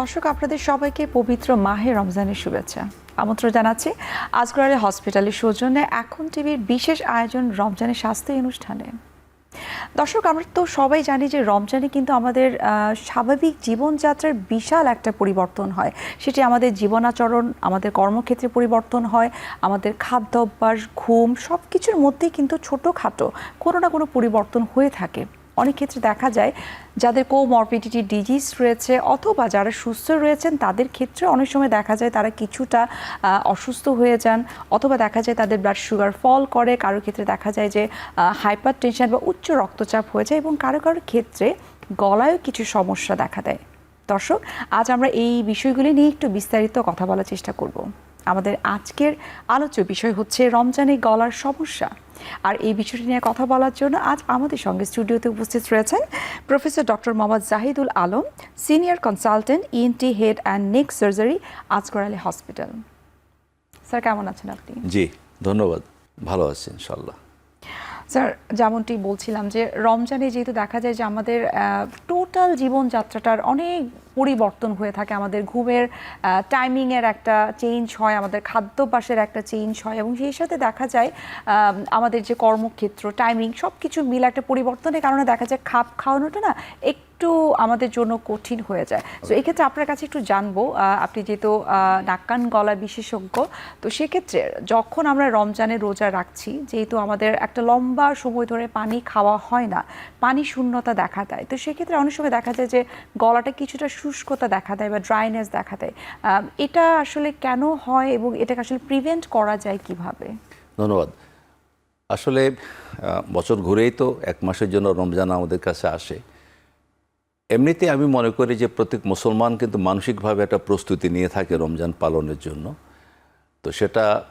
দর্শক, আপনাদের সবাইকে পবিত্র মাহে রমজানের শুভেচ্ছা। আমন্ত্রণ জানাচ্ছি আজগরারে হসপিটালের সৌজন্যে এখন টিভির বিশেষ আয়োজন রমজানের স্বাস্থ্য অনুষ্ঠানে। দর্শক, আমরা তো সবাই জানি যে রমজানে কিন্তু আমাদের স্বাভাবিক জীবনযাত্রার বিশাল একটা পরিবর্তন হয়। সেটি আমাদের জীবনাচরণ, আমাদের কর্মক্ষেত্রে পরিবর্তন হয়, আমাদের খাদ্য অভ্যাস ঘুম সব কিছুর মধ্যেই কিন্তু ছোটোখাটো কোনো না কোনো পরিবর্তন হয়ে থাকে। অনেক ক্ষেত্রে দেখা যায় যাদের কোমরবিডিটি ডিজিজ রয়েছে অথবা যারা সুস্থ রয়েছেন, তাদের ক্ষেত্রে অনেক সময় দেখা যায় তারা কিছুটা অসুস্থ হয়ে যান অথবা দেখা যায় তাদের ব্লাড সুগার ফল করে। কারোর ক্ষেত্রে দেখা যায় যে হাইপার বা উচ্চ রক্তচাপ হয়ে যায় এবং কারও কারোর ক্ষেত্রে গলায়ও কিছু সমস্যা দেখা দেয়। দর্শক, আজ আমরা এই বিষয়গুলি নিয়ে একটু বিস্তারিত কথা বলার চেষ্টা করব। আমাদের আজকের আলোচ্য বিষয় হচ্ছে রমজানে গলার সমস্যা। আর এই বিষয়টি নিয়ে কথা বলার জন্য আজ আমাদের সঙ্গে স্টুডিওতে উপস্থিত রয়েছেন professor doctor Mohammad Zahidul Alam, senior consultant ENT head and neck surgery, Azgar hospital. Sir, কেমন আছেন আপনি? জি, ধন্যবাদ। ভালো আছি ইনশাল্লাহ স্যার, যেমনটি বলছিলাম যে রমজানে যেহেতু দেখা যায় যে আমাদের টোটাল জীবনযাত্রাটার অনেক পরিবর্তন হয়ে থাকে, আমাদের ঘুমের টাইমিংয়ের একটা চেঞ্জ হয়, আমাদের খাদ্যাভ্যাসের একটা চেঞ্জ হয় এবং সেই সাথে দেখা যায় আমাদের যে কর্মক্ষেত্র টাইমিং সব কিছু মিলে একটা পরিবর্তনের কারণে দেখা যায় খাপ খাওয়ানোটা না একটু আমাদের জন্য কঠিন হয়ে যায়। তো এক্ষেত্রে আপনার কাছে একটু জানব আপনি যেহেতু আহ, নাক কান গলা বিশেষজ্ঞ তো সেক্ষেত্রে যখন আমরা রমজানের রোজা রাখছি যেহেতু আমাদের একটা লম্বা সময় ধরে পানি খাওয়া হয় না পানি শূন্যতা দেখা দেয় তো সেক্ষেত্রে অনেক সময় দেখা যায় যে গলাটা কিছুটা শুষ্কতা দেখা দেয় বা ড্রাইনেস দেখা দেয়। এটা আসলে কেন হয় এবং এটাকে আসলে প্রিভেন্ট করা যায় কীভাবে? ধন্যবাদ। আসলে বছর ঘুরেই তো এক মাসের জন্য রমজান আমাদের কাছে আসে। এমনিতে আমি মনে করি যে প্রত্যেক মুসলমান কিন্তু মানসিকভাবে একটা প্রস্তুতি নিয়ে থাকে রমজান পালনের জন্য। তো সেটা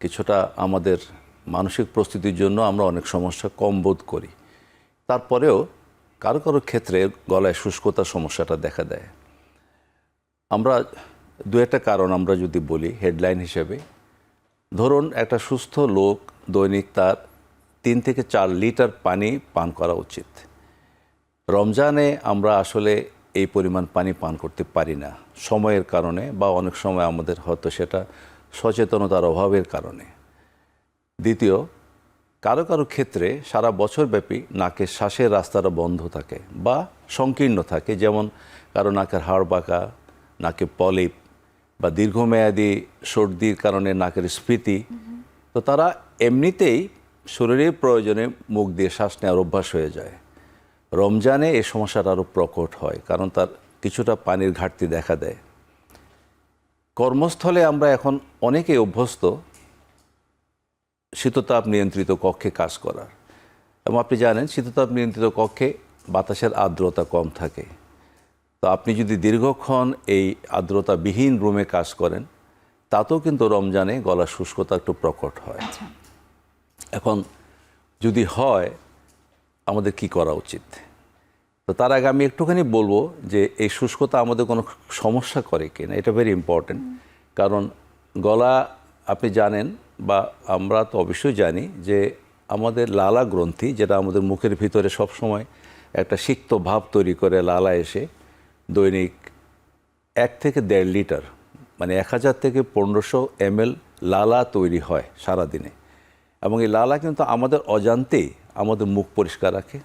কিছুটা আমাদের মানসিক প্রস্তুতির জন্য আমরা অনেক সমস্যা কম বোধ করি। তারপরেও কারও কারও ক্ষেত্রে গলায় শুষ্কতার সমস্যাটা দেখা দেয়। আমরা দু একটা কারণ আমরা যদি বলি হেডলাইন হিসেবে, ধরুন একটা সুস্থ লোক দৈনিক তার তিন থেকে চার লিটার পানি পান করা উচিত। রমজানে আমরা আসলে এই পরিমাণ পানি পান করতে পারি না। সময়ের কারণে বা অনেক সময় আমাদের হয়তো সেটা সচেতনতার অভাবের কারণে। দ্বিতীয় কারও কারও ক্ষেত্রে সারা বছরব্যাপী নাকের শ্বাসের রাস্তাটা বন্ধ থাকে বা সংকীর্ণ থাকে। যেমন কারও নাকের হাড় বাঁকা নাকে পলিপ বা দীর্ঘমেয়াদী সর্দির কারণে নাকের স্ফীতি। তো তারা এমনিতেই শরীরের প্রয়োজনে মুখ দিয়ে শ্বাস নেওয়ার অভ্যাস হয়ে যায়। রমজানে এই সমস্যাটা আরও প্রকট হয় কারণ তার কিছুটা পানির ঘাটতি দেখা দেয়। কর্মস্থলে আমরা এখন অনেকেই অভ্যস্ত শীততাপ নিয়ন্ত্রিত কক্ষে কাজ করার। এবং আপনি জানেন শীততাপ নিয়ন্ত্রিত কক্ষে বাতাসের আর্দ্রতা কম থাকে। তো আপনি যদি দীর্ঘক্ষণ এই আর্দ্রতাবিহীন রুমে কাজ করেন তাতেও কিন্তু রমজানে গলার শুষ্কতা একটু প্রকট হয়। আচ্ছা। এখন যদি হয় আমাদের কি করা উচিত? তো তার আগে আমি একটুখানি বলব যে এই শুষ্কতা আমাদের কোনো সমস্যা করে কি না এটা ভেরি ইম্পর্টেন্ট কারণ গলা আপনি জানেন বা আমরা তো অবশ্যই জানি যে আমাদের লালা গ্রন্থি, যেটা আমাদের মুখের ভিতরে সবসময় একটা সিক্ত ভাব তৈরি করে লালা এসে দৈনিক এক থেকে দেড় লিটার মানে এক হাজার থেকে পনেরোশো এমএল লালা তৈরি হয় সারাদিনে। এবং এই লালা কিন্তু আমাদের অজান্তেই আমাদের মুখ পরিষ্কার রাখে।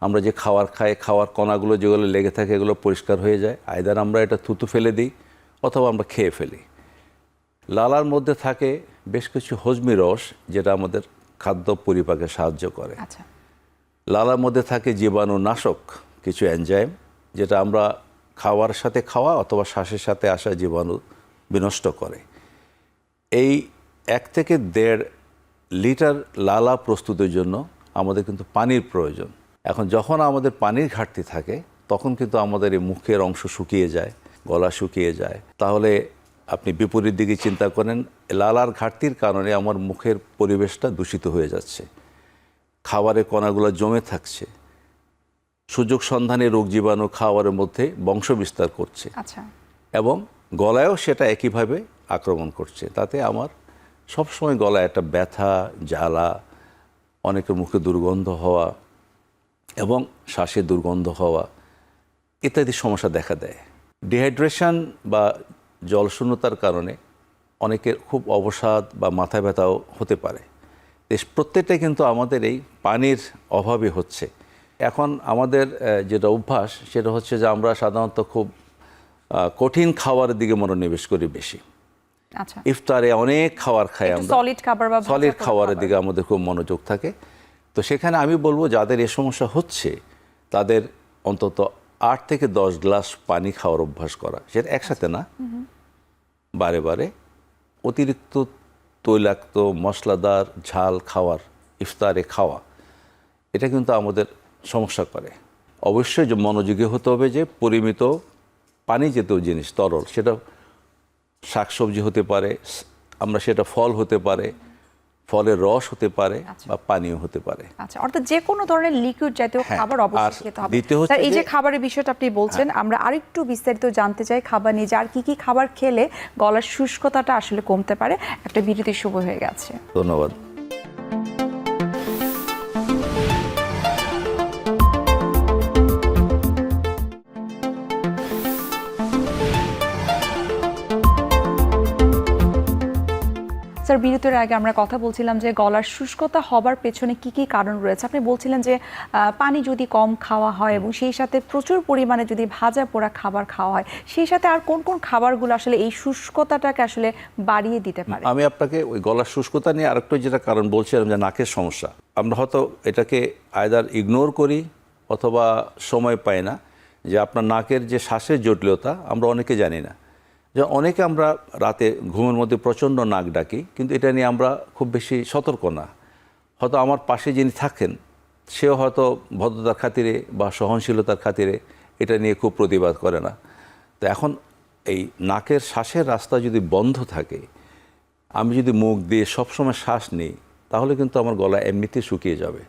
আমরা যে খাওয়ার খাই খাওয়ার কণাগুলো যেগুলো লেগে থাকে এগুলো পরিষ্কার হয়ে যায়। আয়দার আমরা এটা থুতু ফেলে দিই অথবা আমরা খেয়ে ফেলি। লালার মধ্যে থাকে বেশ কিছু হজমি রস যেটা আমাদের খাদ্য পরিপাকে সাহায্য করে। আচ্ছা। লালার মধ্যে থাকে জীবাণুনাশক কিছু এনজাইম যেটা আমরা খাওয়ার সাথে খাওয়া অথবা শ্বাসের সাথে আসা জীবাণু বিনষ্ট করে। এই এক থেকে দেড় লিটার লালা প্রস্তুতের জন্য আমাদের কিন্তু পানির প্রয়োজন। এখন যখন আমাদের পানির ঘাটতি থাকে তখন কিন্তু আমাদের এই মুখের অংশ শুকিয়ে যায় গলা শুকিয়ে যায়। তাহলে আপনি বিপরীত দিকে চিন্তা করেন লালার ঘাটতির কারণে আমার মুখের পরিবেশটা দূষিত হয়ে যাচ্ছে। খাবারের কণাগুলো জমে থাকছে। সুযোগ সন্ধানে রোগ জীবাণু খাওয়ারের মধ্যে বংশ বিস্তার করছে। আচ্ছা। এবং গলায়ও সেটা একইভাবে আক্রমণ করছে। তাতে আমার সবসময় গলায় একটা ব্যথা, জ্বালা, অনেকের মুখে দুর্গন্ধ হওয়া এবং শ্বাসে দুর্গন্ধ হওয়া ইত্যাদি সমস্যা দেখা দেয়। ডিহাইড্রেশন বা জলশূন্যতার কারণে অনেকের খুব অবসাদ বা মাথা ব্যথাও হতে পারে। প্রত্যেকটাই কিন্তু আমাদের এই পানির অভাবে হচ্ছে। এখন আমাদের যেটা অভ্যাস সেটা হচ্ছে যে আমরা সাধারণত খুব কঠিন খাবারের দিকে মনোনিবেশ করি বেশি। ইফতারে অনেক খাবার খাই আমরা। সলিড খাবার বা সলিড খাবারের দিকে আমাদের খুব মনোযোগ থাকে। তো সেখানে আমি বলব যাদের এ সমস্যা হচ্ছে তাদের অন্তত আট থেকে দশ গ্লাস পানি খাওয়ার অভ্যাস করা। সেটা একসাথে না। বারে বারে অতিরিক্ত তৈলাক্ত মশলাদার ঝাল খাওয়ার ইফতারে খাওয়া এটা কিন্তু আমাদের সমস্যা করে। অবশ্যই যে মনোযোগী হতে হবে যে পরিমিত পানি জাতীয় জিনিস তরল সেটা শাকসবজি হতে পারে আমরা সেটা ফল হতে পারে ফলের রস হতে পারে বা পানীয় হতে পারে। আচ্ছা অর্থাৎ যে কোনো ধরনের লিকুইড জাতীয় হ্যাঁ, খাবার অবশ্যই খেতে হবে। দ্বিতীয় হচ্ছে স্যার এই যে খাবারের বিষয়টা আপনি বলছেন আমরা আরেকটু বিস্তারিত জানতে চাই খাবার নিয়ে আর কি কি খাবার খেলে গলার শুষ্কতাটা আসলে কমতে পারে। একটা বিরতি শুভ হয়ে গেছে। ধন্যবাদ। স্যার বিরতির আগে আমরা কথা বলছিলাম যে গলার শুষ্কতা হবার পেছনে কি কি কারণ রয়েছে। আপনি বলছিলেন যে পানি যদি কম খাওয়া হয় এবং সেই সাথে প্রচুর পরিমাণে যদি ভাজা পোড়া খাবার খাওয়া হয়, সেই সাথে আর কোন কোন খাবারগুলো আসলে এই শুষ্কতাটাকে আসলে বাড়িয়ে দিতে পারে? আমি আপনাকে ওই গলার শুষ্কতা নিয়ে আরেকটা যেটা কারণ বলছিলাম যে নাকের সমস্যা। আমরা হয়তো এটাকে আয়দার ইগনোর করি অথবা সময় পাই না। যে আপনার নাকের যে শ্বাসের জটিলতা আমরা অনেকে জানি না। যে অনেকে আমরা রাতে ঘুমের মধ্যে প্রচণ্ড নাক ডাকি, কিন্তু এটা নিয়ে আমরা খুব বেশি সতর্ক না। হয়তো আমার পাশে যিনি থাকেন, সেও হয়তো ভদ্রতার খাতিরে বা সহনশীলতার খাতিরে এটা নিয়ে খুব প্রতিবাদ করে না। তো এখন এই নাকের শ্বাসের রাস্তা যদি বন্ধ থাকে, আমি যদি মুখ দিয়ে সবসময় শ্বাস নিই, তাহলে কিন্তু আমার গলা এমনিতে শুকিয়ে যাবে।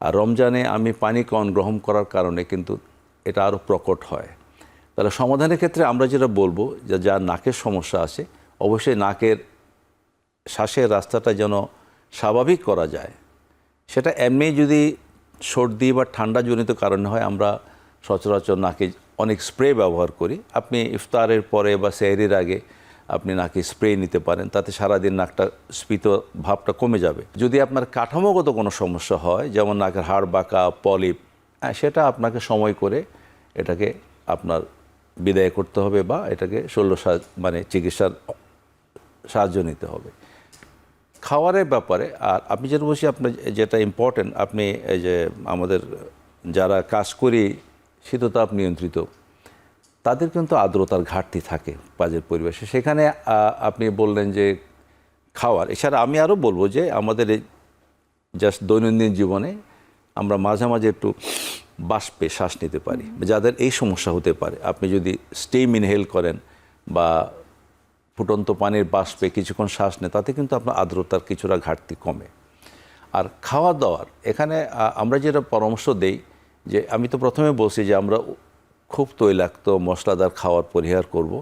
আর রমজানে আমি পানি কম গ্রহণ করার কারণে কিন্তু এটা আরও প্রকট হয়। তাহলে সমাধানের ক্ষেত্রে আমরা যেটা বলব যে যার নাকের সমস্যা আছে, অবশ্যই নাকের শ্বাসের রাস্তাটা যেন স্বাভাবিক করা যায়। সেটা এমনি যদি সর্দি বা ঠান্ডা জনিত কারণে হয়, আমরা সচরাচর নাকে অনেক স্প্রে ব্যবহার করি। আপনি ইফতারের পরে বা সেহরির আগে আপনি নাকে স্প্রে নিতে পারেন, তাতে সারাদিন নাকটা স্ফীত ভাবটা কমে যাবে। যদি আপনার কাঠামোগত কোনো সমস্যা হয়, যেমন নাকের হাড় বাঁকা, পলিপ হ্যাঁ সেটা আপনাকে সময় করে এটাকে আপনার বিদায় করতে হবে বা এটাকে শল্য মানে চিকিৎসার সাহায্য নিতে হবে। খাওয়ারের ব্যাপারে, আর আপনি যেটা বলছি আপনার যেটা ইম্পর্টেন্ট আপনি এই যে আমাদের যারা কাজ করি শীততাপ নিয়ন্ত্রিত, তাদের কিন্তু আর্দ্রতার ঘাটতি থাকে কাজের পরিবেশে। সেখানে আপনি বললেন যে খাওয়ার, এছাড়া আমি আরও বলব যে আমাদের জাস্ট দৈনন্দিন জীবনে আমরা মাঝে মাঝে একটু বাষ্পে শ্বাস নিতে পারি। যাদের এই সমস্যা হতে পারে। আপনি যদি স্টেম ইনহেল করেন বা ফুটন্ত পানির বাষ্পে কিছুক্ষণ শ্বাস নেন তাতে কিন্তু আপনার আর্দ্রতার কিছুটা ঘাটতি কমে। আর খাওয়া দাওয়ার এখানে আমরা যেটা পরামর্শ দেই যে আমি তো প্রথমে বলছি যে আমরা খুব তৈলাক্ত মশলাদার খাওয়ার পরিহার করব।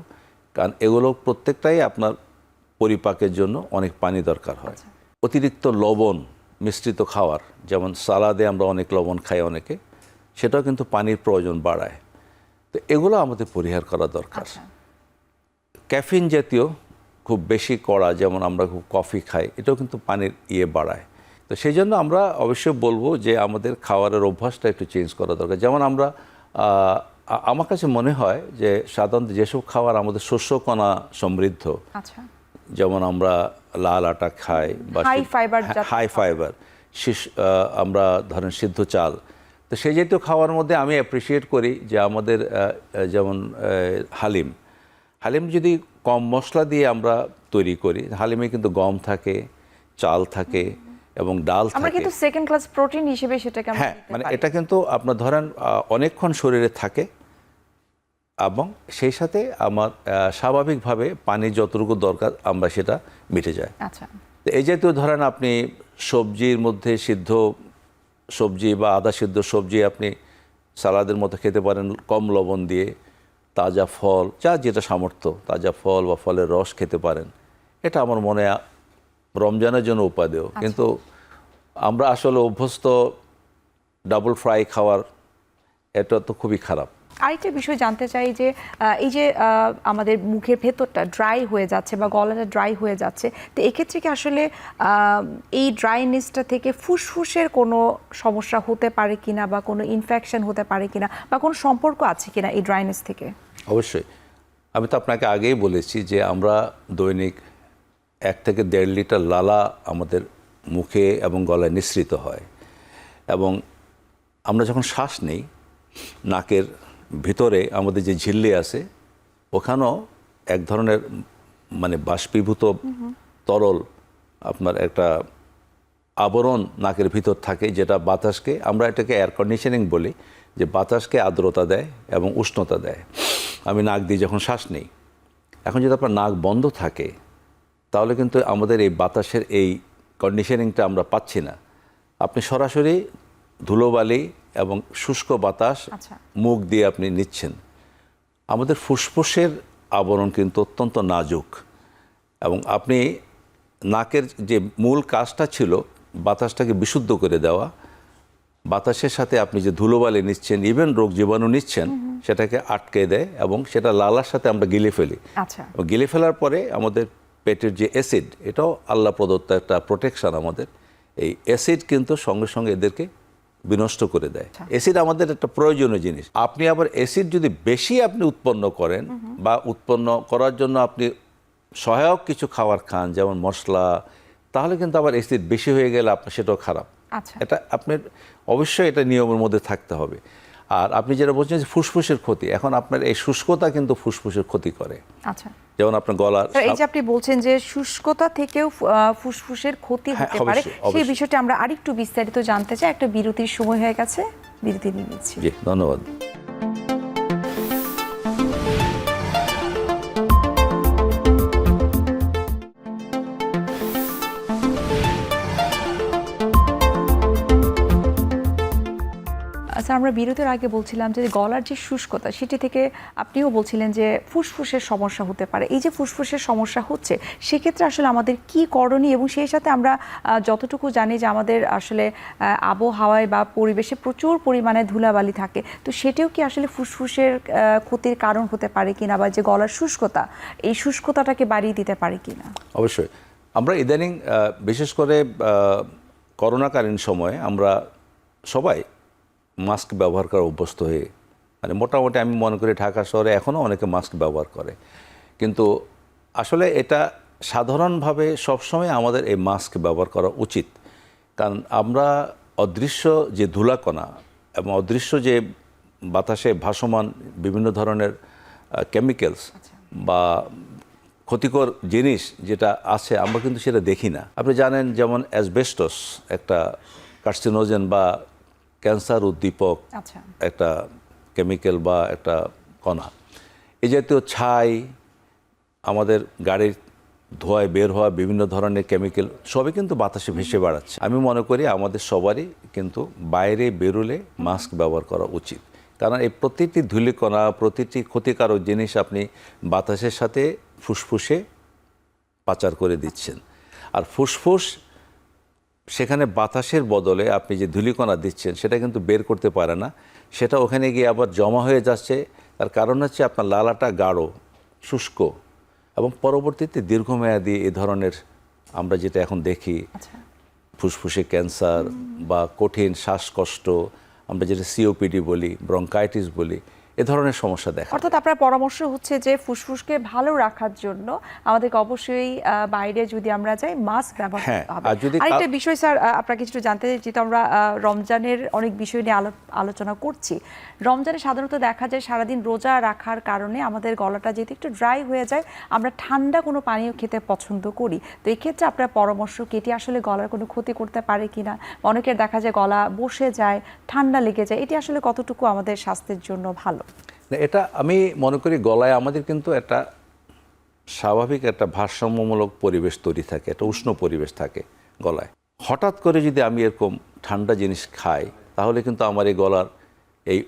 কারণ এগুলো প্রত্যেকটাই আপনার পরিপাকের জন্য অনেক পানি দরকার হয়। অতিরিক্ত লবণ মিশ্রিত খাওয়ার যেমন সালাদে আমরা অনেক লবণ খাই অনেকে সেটাও কিন্তু পানির প্রয়োজন বাড়ায়। তো এগুলো আমাদের পরিহার করা দরকার। আচ্ছা। ক্যাফিন জাতীয় খুব বেশি কড়া যেমন আমরা খুব কফি খাই এটাও কিন্তু পানির ইয়ে বাড়ায়। তো সেই জন্য আমরা অবশ্যই বলব যে আমাদের খাওয়ারের অভ্যাসটা একটু চেঞ্জ করা দরকার। যেমন আমরা আমার কাছে মনে হয় যে সাধারণত যেসব খাবার আমাদের শস্যকণা সমৃদ্ধ আচ্ছা। যেমন আমরা লাল আটা খাই বা fiber জাতীয় হাই ফাইবার আমরা ধরেন সিদ্ধ চাল তো সেই জাতীয় খাওয়ার মধ্যে আমি অ্যাপ্রিসিয়েট করি যে আমাদের যেমন হালিম। হালিম যদি কম মশলা দিয়ে আমরা তৈরি করি হালিমে কিন্তু গম থাকে চাল থাকে এবং ডাল আমরা থাকে। কিন্তু সেকেন্ড ক্লাস প্রোটিন হিসেবে সেটাকে হ্যাঁ মানে এটা কিন্তু আপনার ধরেন অনেকক্ষণ শরীরে থাকে এবং সেই সাথে আমার স্বাভাবিকভাবে পানি যতটুকু দরকার আমরা সেটা মিটে যায়। আচ্ছা। তো এই জাতীয় ধরেন আপনি সবজির মধ্যে সিদ্ধ সবজি বা আদা সিদ্ধ সবজি আপনি সালাদের মতো খেতে পারেন কম লবণ দিয়ে তাজা ফল যা যেটা সামর্থ্য তাজা ফল বা ফলের রস খেতে পারেন। এটা আমার মনে রমজানের জন্য উপাদেয়। কিন্তু আমরা আসলে অভ্যস্ত ডাবল ফ্রাই খাওয়ার এটা তো খুবই খারাপ। আরেকটা বিষয় জানতে চাই যে এই যে আমাদের মুখের ভেতরটা ড্রাই হয়ে যাচ্ছে বা গলাটা ড্রাই হয়ে যাচ্ছে, তো এক্ষেত্রে কি আসলে এই ড্রাইনেসটা থেকে ফুসফুসের কোনো সমস্যা হতে পারে কিনা বা কোনো ইনফেকশন হতে পারে কিনা বা কোনো সম্পর্ক আছে কিনা এই ড্রাইনেস থেকে? অবশ্যই। আমি তো আপনাকে আগেই বলেছি যে আমরা দৈনিক এক থেকে দেড় লিটার লালা আমাদের মুখে এবং গলায় নিঃসৃত হয়। এবং আমরা যখন শ্বাস নেই, নাকের ভিতরে আমাদের যে ঝিল্লি আছে, ওখানেও এক ধরনের মানে বাষ্পীভূত তরল আপনার একটা আবরণ নাকের ভিতর থাকে, যেটা বাতাসকে আমরা এটাকে এয়ার কন্ডিশনিং বলি, যে বাতাসকে আর্দ্রতা দেয় এবং উষ্ণতা দেয়। আমি নাক দিয়ে যখন শ্বাস নিই, এখন যদি আপনার নাক বন্ধ থাকে, তাহলে কিন্তু আমাদের এই বাতাসের এই কন্ডিশনিংটা আমরা পাচ্ছি না। আপনি সরাসরি ধুলোবালি এবং শুষ্ক বাতাস আচ্ছা। মুখ দিয়ে আপনি নিচ্ছেন। আমাদের ফুসফুসের আবরণ কিন্তু অত্যন্ত নাজুক এবং আপনি নাকের যে মূল কাজটা ছিল বাতাসটাকে বিশুদ্ধ করে দেওয়া বাতাসের সাথে আপনি যে ধুলোবালি নিচ্ছেন ইভেন রোগ জীবাণু নিচ্ছেন সেটাকে আটকে দেয় এবং সেটা লালার সাথে আমরা গিলে ফেলি। আচ্ছা। গিলে ফেলার পরে আমাদের পেটের যে অ্যাসিড এটাও আল্লাহ প্রদত্ত একটা প্রোটেকশন আমাদের। এই অ্যাসিড কিন্তু সঙ্গে সঙ্গে এদেরকে বিনষ্ট করে দেয়। অ্যাসিড আমাদের একটা প্রয়োজনীয় জিনিস। আপনি আবার অ্যাসিড যদি বেশি আপনি উৎপন্ন করেন বা উৎপন্ন করার জন্য আপনি সহায়ক কিছু খাবার খান যেমন মশলা তাহলে কিন্তু আবার অ্যাসিড বেশি হয়ে গেলে আপনার সেটাও খারাপ। আচ্ছা। এটা আপনার অবশ্যই এটা নিয়মের মধ্যে থাকতে হবে। আর আপনি যেটা বলছেন যে ফুসফুসের ক্ষতি এখন আপনার এই শুষ্কতা কিন্তু ফুসফুসের ক্ষতি করে। আচ্ছা। যেমন আপনার গলার এই যে আপনি বলছেন যে শুষ্কতা থেকেও ফুসফুসের ক্ষতি হ্যাঁ, হতে পারে সেই। বিষয়টা আমরা আরেকটু বিস্তারিত জানতে চাই। একটা বিরতির সময় হয়ে গেছে বিরতি নিয়ে নিচ্ছি। ধন্যবাদ। আচ্ছা আমরা বিরতির আগে বলছিলাম যে গলার যে শুষ্কতা, সেটি থেকে আপনিও বলছিলেন যে ফুসফুসের সমস্যা হতে পারে। এই যে ফুসফুসের সমস্যা হচ্ছে, সেক্ষেত্রে আসলে আমাদের কি করণীয় এবং সেই সাথে আমরা যতটুকু জানি যে আমাদের আসলে আবহাওয়ায় বা পরিবেশে প্রচুর পরিমাণে ধুলাবালি থাকে। তো সেটাও কি আসলে ফুসফুসের ক্ষতির কারণ হতে পারে কিনা বা যে গলার শুষ্কতা, এই শুষ্কতাটাকে বাড়িয়ে দিতে পারে কিনা? অবশ্যই। আমরা ইদানিং বিশেষ করে করোনাকালীন সময়ে আমরা সবাই মাস্ক ব্যবহার করা অভ্যস্ত হয়ে মানে মোটামুটি আমি মনে করি ঢাকা শহরে এখনও অনেকে মাস্ক ব্যবহার করে। কিন্তু আসলে এটা সাধারণভাবে সবসময় আমাদের এই মাস্ক ব্যবহার করা উচিত। কারণ আমরা অদৃশ্য যে ধুলাকণা এবং অদৃশ্য যে বাতাসে ভাসমান বিভিন্ন ধরনের কেমিক্যালস বা ক্ষতিকর জিনিস যেটা আছে আমরা কিন্তু সেটা দেখি না। আপনি জানেন যেমন অ্যাসবেস্টস একটা কার্সিনোজেন বা ক্যান্সার উদ্দীপক আচ্ছা। একটা কেমিক্যাল বা একটা কণা। এই জাতীয় ছাই আমাদের গাড়ির ধোঁয়ায় বের হওয়া বিভিন্ন ধরনের কেমিক্যাল সবই কিন্তু বাতাসে ভেসে বেড়াচ্ছে। আমি মনে করি আমাদের সবারই কিন্তু বাইরে বেরোলে মাস্ক ব্যবহার করা উচিত। কারণ এই প্রতিটি ধূলিকণা প্রতিটি ক্ষতিকারক জিনিস আপনি বাতাসের সাথে ফুসফুসে পাচার করে দিচ্ছেন। আর ফুসফুস সেখানে বাতাসের বদলে আপনি যে ধূলিকণা দিচ্ছেন সেটা কিন্তু বের করতে পারে না। সেটা ওখানে গিয়ে আবার জমা হয়ে যাচ্ছে। তার কারণ হচ্ছে আপনার লালাটা গাঢ় শুষ্ক এবং পরবর্তীতে দীর্ঘমেয়াদী এ ধরনের আমরা যেটা এখন দেখি আচ্ছা। ফুসফুসে ক্যান্সার বা কঠিন শ্বাসকষ্ট আমরা যেটা সিওপিডি বলি ব্রঙ্কাইটিস বলি এ ধরনের সমস্যা দেখা অর্থাৎ আপনার পরামর্শ হচ্ছে যে ফুসফুসকে ভালো রাখার জন্য আমাদেরকে অবশ্যই বাইরে যদি আমরা যাই মাস্ক ব্যবহার হ্যাঁ, করতে হবে। আরেকটা বিষয় স্যার আহ, আপনাকে কিছু জানতে চাই যেহেতু আমরা রমজানের অনেক বিষয় নিয়ে আলো- আলোচনা করছি। রমজানে সাধারণত দেখা যায় সারাদিন রোজা রাখার কারণে আমাদের গলাটা যেহেতু একটু ড্রাই হয়ে যায় আমরা ঠান্ডা কোনো পানীয় খেতে পছন্দ করি। তো এক্ষেত্রে আপনার পরামর্শ কি? এটি আসলে গলার কোনো ক্ষতি করতে পারে কিনা অনেকের দেখা যায় গলা বসে যায় ঠান্ডা লেগে যায়। এটি আসলে কতটুকু আমাদের স্বাস্থ্যের জন্য ভালো? না, এটা আমি মনে করি গলায় আমাদের কিন্তু একটা স্বাভাবিক একটা ভারসাম্যমূলক পরিবেশ তৈরি থাকে একটা উষ্ণ পরিবেশ থাকে গলায়। হঠাৎ করে যদি আমি এরকম ঠান্ডা জিনিস খাই তাহলে কিন্তু আমার এই গলার এই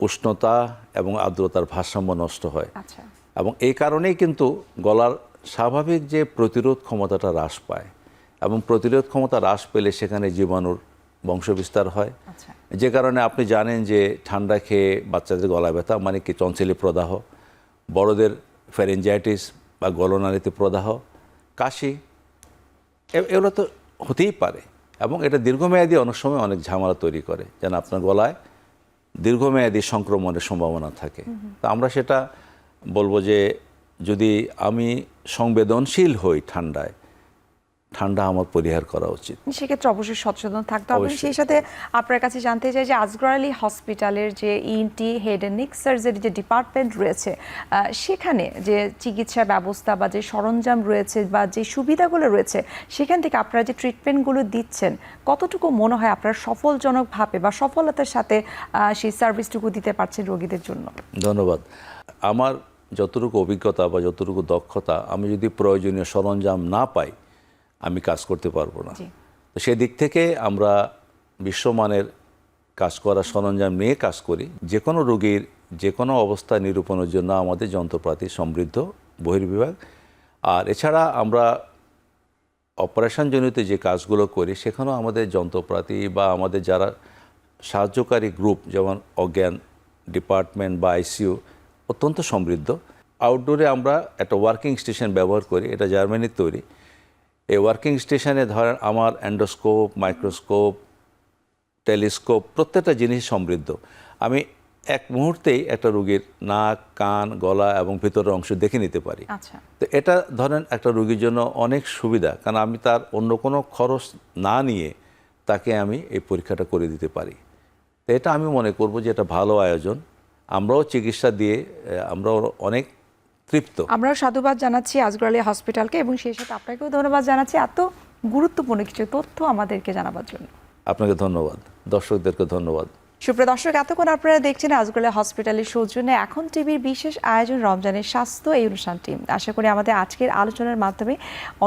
উষ্ণতা এবং আর্দ্রতার ভারসাম্য নষ্ট হয়। আচ্ছা। এবং এই কারণেই কিন্তু গলার স্বাভাবিক যে প্রতিরোধ ক্ষমতাটা হ্রাস পায়। এবং প্রতিরোধ ক্ষমতা হ্রাস পেলে সেখানে জীবাণুর বংশবিস্তার হয়। আচ্ছা। যে কারণে আপনি জানেন যে ঠান্ডা খেয়ে বাচ্চাদের গলা ব্যথা মানে কি চঞ্চলি প্রদাহ বড়দের ফ্যারেঞ্জাইটিস বা গলনালীতে প্রদাহ কাশি এগুলো তো হতেই পারে এবং এটা দীর্ঘমেয়াদী অনেক সময় অনেক ঝামেলা তৈরি করে। যেন আপনার গলায় দীর্ঘমেয়াদী সংক্রমণের সম্ভাবনা থাকে। তো আমরা সেটা বলব যে যদি আমি সংবেদনশীল হই ঠান্ডায় ঠান্ডা আমার পরিহার করা উচিত। সেক্ষেত্রে অবশ্যই সচেতন থাকতে হবে। সেই সাথে আপনার কাছে জানতে চাই যে আজগর আলী হসপিটালের যে ENT head and neck surgery যে ডিপার্টমেন্ট রয়েছে সেখানে যে চিকিৎসা ব্যবস্থা বা যে সরঞ্জাম রয়েছে বা যে সুবিধাগুলো রয়েছে সেখান থেকে আপনারা যে ট্রিটমেন্টগুলো দিচ্ছেন কতটুকু মনে হয় আপনারা সফলজনকভাবে বা সফলতার সাথে সেই সার্ভিসটুকু দিতে পারছেন রোগীদের জন্য? ধন্যবাদ। আমার যতটুকু অভিজ্ঞতা বা যতটুকু দক্ষতা আমি যদি প্রয়োজনীয় সরঞ্জাম না পাই আমি কাজ করতে পারব না। তো সেদিক থেকে আমরা বিশ্বমানের কাজ করা সরঞ্জাম নিয়ে কাজ করি। যে কোনো রোগীর যে কোনো অবস্থা নিরূপণের জন্য আমাদের যন্ত্রপাতি সমৃদ্ধ বহির্বিভাগ। আর এছাড়া আমরা অপারেশনজনিত যে কাজগুলো করি সেখানেও আমাদের যন্ত্রপাতি বা আমাদের যারা সাহায্যকারী গ্রুপ যেমন অজ্ঞান ডিপার্টমেন্ট বা আইসিইউ অত্যন্ত সমৃদ্ধ। আউটডোরে আমরা একটা ওয়ার্কিং স্টেশন ব্যবহার করি এটা জার্মানির তৈরি। এই ওয়ার্কিং স্টেশনে ধরেন আমার অ্যান্ডোস্কোপ মাইক্রোস্কোপ টেলিস্কোপ প্রত্যেকটা জিনিস সমৃদ্ধ। আমি এক মুহূর্তেই একটা রুগীর নাক কান গলা এবং ভিতরের অংশ দেখে নিতে পারি। আচ্ছা। তো এটা ধরেন একটা রুগীর জন্য অনেক সুবিধা কারণ আমি তার অন্য কোনো খরচ না নিয়ে তাকে আমি এই পরীক্ষাটা করে দিতে পারি। তো এটা আমি মনে করব যে এটা ভালো আয়োজন। আমরাও চিকিৎসা দিয়ে আমরাও অনেক তৃপ্ত। আমরাও সাধুবাদ জানাচ্ছি আজগর আলী হসপিটালকে এবং সেই সাথে আপনাকেও ধন্যবাদ জানাচ্ছি এত গুরুত্বপূর্ণ কিছু তথ্য আমাদেরকে জানাবার জন্য। আপনাকে ধন্যবাদ। দর্শকদেরকে ধন্যবাদ। সুপ্রিয় দর্শক, এতক্ষণ আপনারা দেখছেন আজগলে হসপিটালের সৌজন্যে এখন টিভির বিশেষ আয়োজন, রমজানের স্বাস্থ্য এই অনুষ্ঠানটি আশা করি আমাদের আজকের আলোচনার মাধ্যমে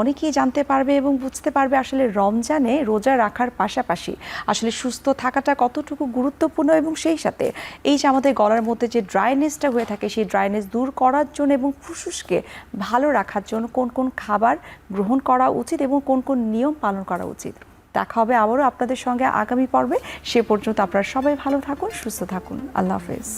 অনেকেই জানতে পারবে এবং বুঝতে পারবে আসলে রমজানে রোজা রাখার পাশাপাশি আসলে সুস্থ থাকাটা কতটুকু গুরুত্বপূর্ণ এবং সেই সাথে এই যে আমাদের গলার মধ্যে যে ড্রাইনেসটা হয়ে থাকে, সেই ড্রাইনেস দূর করার জন্য এবং ফুসফুসকে ভালো রাখার জন্য কোন কোন খাবার গ্রহণ করা উচিত এবং কোন কোন নিয়ম পালন করা উচিত। দেখা হবে আবারও আপনাদের সঙ্গে আগামী পর্বে। সে পর্যন্ত আপনারা সবাই ভালো থাকুন, সুস্থ থাকুন। আল্লাহ হাফেজ।